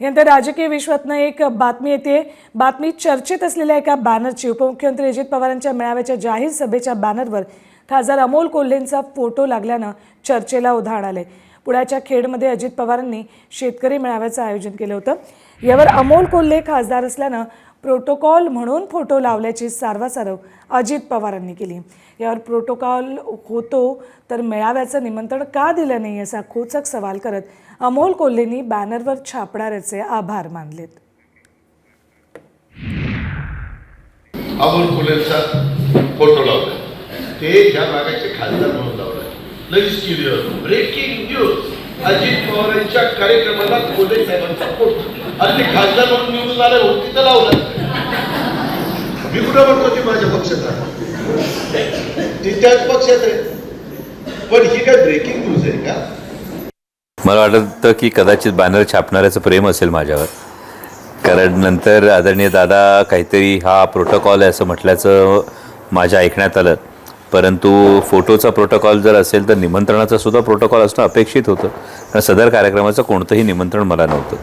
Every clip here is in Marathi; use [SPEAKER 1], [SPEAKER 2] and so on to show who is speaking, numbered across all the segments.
[SPEAKER 1] यानंतर राजकीय विश्वातनं एक बातमी येते. बातमी चर्चेत असलेल्या एका बॅनरची उपमुख्यमंत्री अजित पवारांच्या मेळाव्याच्या जाहीर सभेच्या बॅनरवर खासदार अमोल कोल्हेंचा फोटो लागल्यानं चर्चेला उधाण आले पुण्याच्या खेडमध्ये अजित पवारांनी शेतकरी मेळाव्याचं आयोजन केलं होतं. यावर अमोल कोल्हे खासदार असल्यानं प्रोटोकॉल म्हणून फोटो लावल्याची सारवासारव अजित पवारांनी केली. यावर प्रोटोकॉल होतो तर मेळाव्याचं निमंत्रण का दिलं नाही असा खोचक सवाल करत अमोल कोल्हेंनी बॅनरवर छापणाऱ्याचे आभार मानलेत.
[SPEAKER 2] अमोल कोल्हेचा फोटो लावला ते ज्या भागाचे खासदार म्हणून लावलाय लगेच केली ब्रेकिंग न्यूज अजित पवारांच्या कार्यक्रमाला कोल्हे साहेबांचा फोटो आणि ते खासदार म्हणून निवडून आले म्हणून तिथं लावला. मी कुठं म्हणतो ती माझ्या पक्षात आहे ती त्याच पक्षात आहे. पण ही काय ब्रेकिंग न्यूज आहे का?
[SPEAKER 3] मला वाटतं की कदाचित बॅनर छापणाऱ्याचं प्रेम असेल माझ्यावर. कारण नंतर आदरणीय दादा काहीतरी हा प्रोटोकॉल आहे असं म्हटल्याचं माझ्या ऐकण्यात आलं. परंतु फोटोचा प्रोटोकॉल जर असेल तर निमंत्रणाचा सुद्धा प्रोटोकॉल असणं अपेक्षित होतं. कारण सदर कार्यक्रमाचं कोणतंही निमंत्रण मला नव्हतं.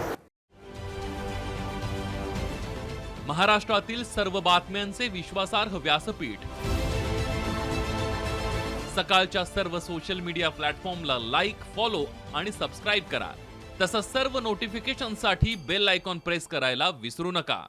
[SPEAKER 4] महाराष्ट्रातील सर्व बातम्यांचे विश्वासार्ह व्यासपीठ. सकाळच्या सर्व सोशल मीडिया प्लॅटफॉर्मला लाईक फॉलो आणि सबस्क्राईब करा. तसंच सर्व नोटिफिकेशनसाठी बेल आयकॉन प्रेस करायला विसरू नका.